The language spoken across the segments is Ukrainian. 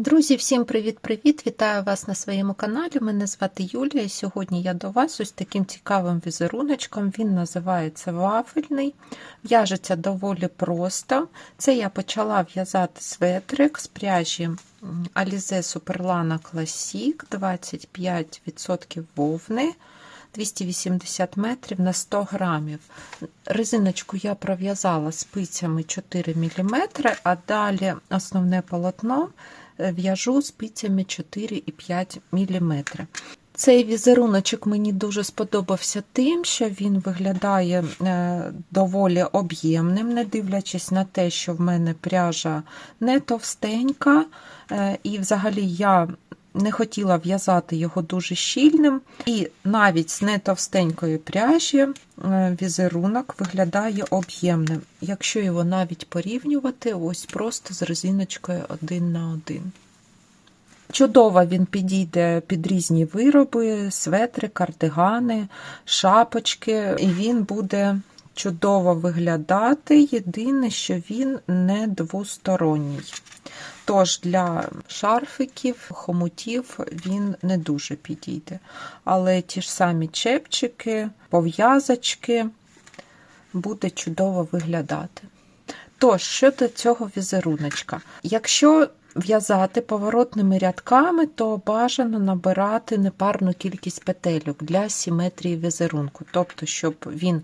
Друзі, всім привіт-привіт! Вітаю вас на своєму каналі. Мене звати Юлія. і Сьогодні я до вас ось таким цікавим візеруночком. Він називається вафельний, в'яжеться доволі просто. Це я почала в'язати светрик з пряжі Alize Superlana Classic 25% вовни. 280 метрів на 100 грамів. Резиночку я пров'язала спицями 4 мм, а далі основне полотно в'яжу спицями 4,5 мм. Цей візеруночок мені дуже сподобався тим, що він виглядає е, доволі об'ємним, не дивлячись на те, що в мене пряжа не товстенька, е, і взагалі я не хотіла в'язати його дуже щільним, і навіть з нетовстенької пряжі е, візерунок виглядає об'ємним, якщо його навіть порівнювати ось просто з резиночкою один на один. Чудово він підійде під різні вироби, светри, кардигани, шапочки, і він буде чудово виглядати. Єдине, що він не двосторонній. Тож для шарфиків, хомутів він не дуже підійде. Але ті ж самі чепчики, пов'язочки буде чудово виглядати. Тож, щодо цього візеруночка, якщо в'язати поворотними рядками, то бажано набирати непарну кількість петельок для симетрії візерунку, тобто, щоб він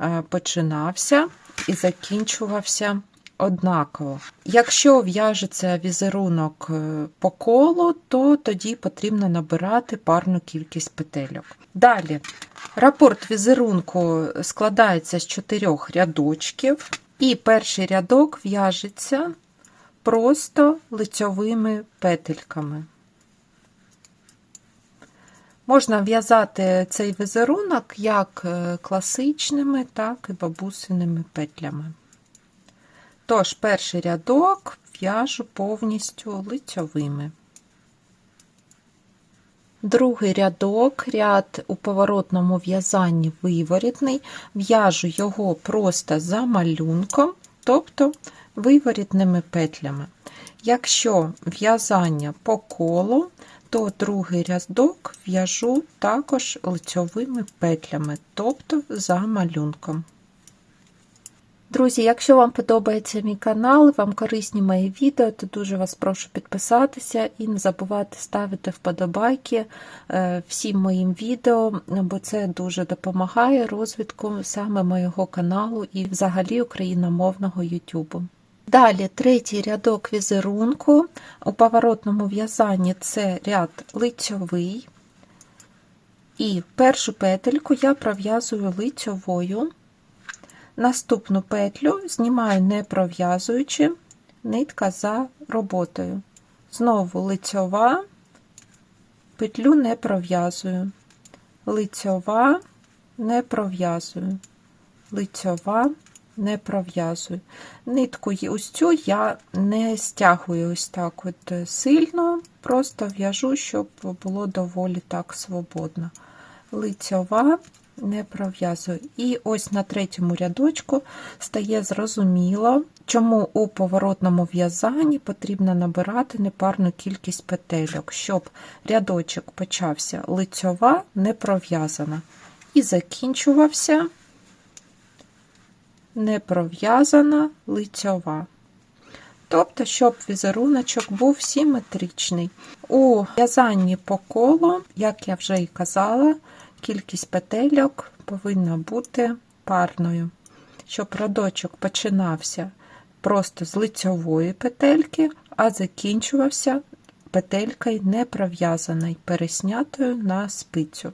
е, починався і закінчувався однаково. Якщо в'яжеться візерунок е, по колу, то тоді потрібно набирати парну кількість петельок. Далі, рапорт візерунку складається з чотирьох рядочків, і перший рядок в'яжеться просто лицьовими петельками. Можна в'язати цей візерунок як е, класичними, так і бабусиними петлями. Тож, перший рядок в'яжу повністю лицьовими. Другий рядок, ряд у поворотному в'язанні виворітний, в'яжу його просто за малюнком, тобто виворітними петлями. Якщо в'язання по колу, то другий рядок в'яжу також лицьовими петлями, тобто за малюнком. Друзі, якщо вам подобається мій канал, вам корисні мої відео, то дуже вас прошу підписатися і не забувати ставити вподобайки е, всім моїм відео, бо це дуже допомагає розвитку саме моєго каналу і взагалі україномовного YouTube. Далі третій рядок візерунку. У поворотному в'язанні це ряд лицьовий. І першу петельку я пров'язую лицьовою. Наступну петлю знімаю не пров'язуючи, нитка за роботою. Знову лицьова, петлю не пров'язую, лицьова, не пров'язую, лицьова, не пров'язую. Нитку ось цю я не стягую ось так от сильно, просто в'яжу, щоб було доволі так свободно. Лицьова, не пров'язую. І ось на третьому рядочку стає зрозуміло, чому у поворотному в'язанні потрібно набирати непарну кількість петельок, щоб рядочок почався лицьова, не пров'язана. І закінчувався не пров'язана лицьова. Тобто, щоб візеруночок був симетричний. У в'язанні по колу, як я вже і казала, кількість петельок повинна бути парною, щоб родочок починався просто з лицьової петельки, а закінчувався петелькою не пров'язаною, переснятою на спицю.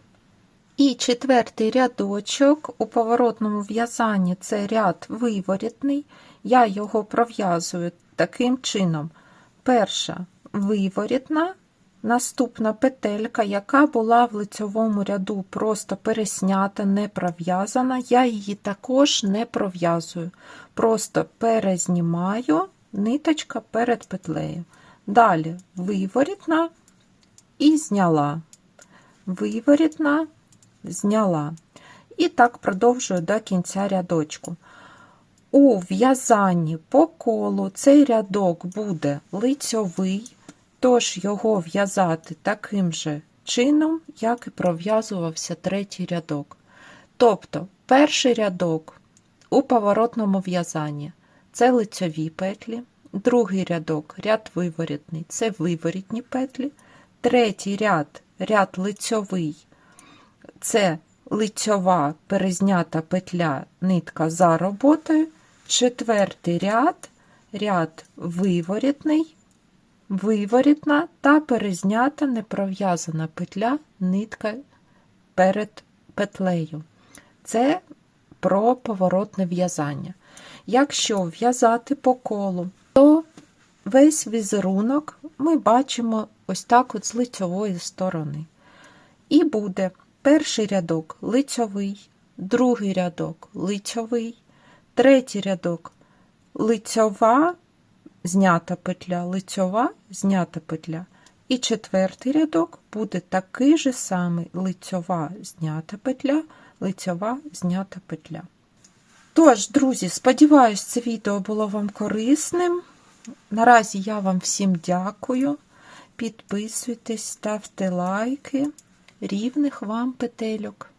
І четвертий рядочок. У поворотному в'язанні це ряд виворітний, я його пров'язую таким чином: перша виворітна, Наступна петелька, яка була в лицьовому ряду просто переснята, не пров'язана, я її також не пров'язую. Просто перезнімаю ниточка перед петлею. Далі виворітна і зняла, виворітна, зняла. І так продовжую до кінця рядочку. У в'язанні по колу цей рядок буде лицьовий Тож його в'язати таким же чином, як і пров'язувався третій рядок. Тобто, перший рядок у поворотному в'язанні це лицьові петлі, другий рядок ряд виворітний це виворітні петлі, третій ряд ряд лицьовий це лицьова перезнята петля нитка за роботою, четвертий ряд ряд виворітний, виворітна та перезнята непров'язана петля нитка перед петлею. Це про поворотне в'язання. Якщо в'язати по колу, то весь візерунок ми бачимо ось так от з лицьової сторони. І буде перший рядок лицьовий, другий рядок лицьовий, третій рядок лицьова, знята петля, лицьова, знята петля. І четвертий рядок буде такий же самий лицьова, знята петля, лицьова, знята петля. Тож, друзі, сподіваюсь, це відео було вам корисним. Наразі я вам всім дякую. Підписуйтесь, ставте лайки. Рівних вам петельок.